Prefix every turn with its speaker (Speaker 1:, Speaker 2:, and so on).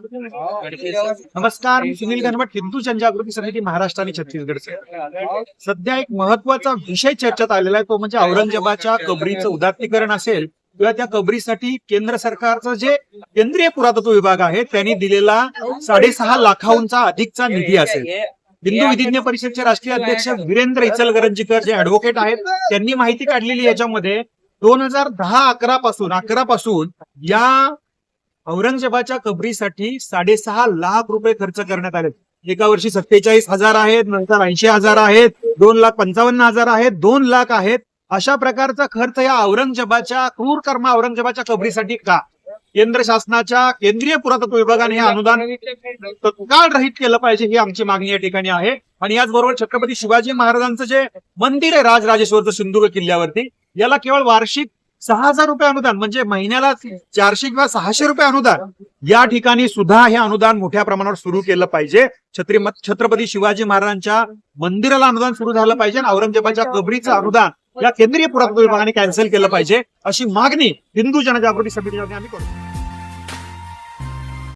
Speaker 1: नमस्कार मी सुनील घनवट हिंदू जनजागृती समिती महाराष्ट्र आणि छत्तीसगडचे. सध्या एक महत्त्वाचा विषय चर्चेत आलेला आहे तो म्हणजे औरंगजेबाच्या कबरीचं उदात्तीकरण असेल किंवा त्या कबरीसाठी केंद्र सरकारचं जे केंद्रीय पुरातत्व विभाग आहे त्यांनी दिलेला साडेसहा लाखांचा अधिकचा निधी असेल. हिंदू विधिज्ञ परिषदचे राष्ट्रीय अध्यक्ष वीरेंद्र इचलकरंजीकर जे ऍडव्होकेट आहेत त्यांनी माहिती काढलेली याच्यामध्ये दोन हजार दहा अकरा पासून अकरा पासून या औरंगजेबाच्या कबरीसाठी साडेसहा लाख रुपये खर्च करण्यात आले. एका वर्षी सत्तेचाळीस हजार आहेत नंतर ऐंशी हजार आहेत दोन लाख पंचावन्न हजार आहेत दोन लाख आहेत. अशा प्रकारचा खर्च या औरंगजेबाच्या क्रूर कर्मा औरंगजेबाच्या कबरीसाठी का? केंद्र शासनाच्या केंद्रीय पुरातत्व विभागाने हे अनुदान तत्काळ रहित केलं पाहिजे ही आमची मागणी या ठिकाणी आहे. आणि याचबरोबर छत्रपती शिवाजी महाराजांचं जे मंदिर आहे राजराजेश्वरचं सिंधुदुर्ग किल्ल्यावरती याला केवळ वार्षिक सहा हजार रुपये अनुदान म्हणजे महिन्याला चारशे किंवा सहाशे रुपये अनुदान. या ठिकाणी सुद्धा हे अनुदान मोठ्या प्रमाणावर सुरू केलं पाहिजे. छत्री छत्रपती शिवाजी महाराजांच्या मंदिराला अनुदान सुरू झालं पाहिजे आणि औरंगजेबाच्या कबरीचं अनुदान या केंद्रीय पुरातत्व विभागाने कॅन्सल केलं पाहिजे. अशी मागणी हिंदू जनजागृती समितीने आम्ही करतो.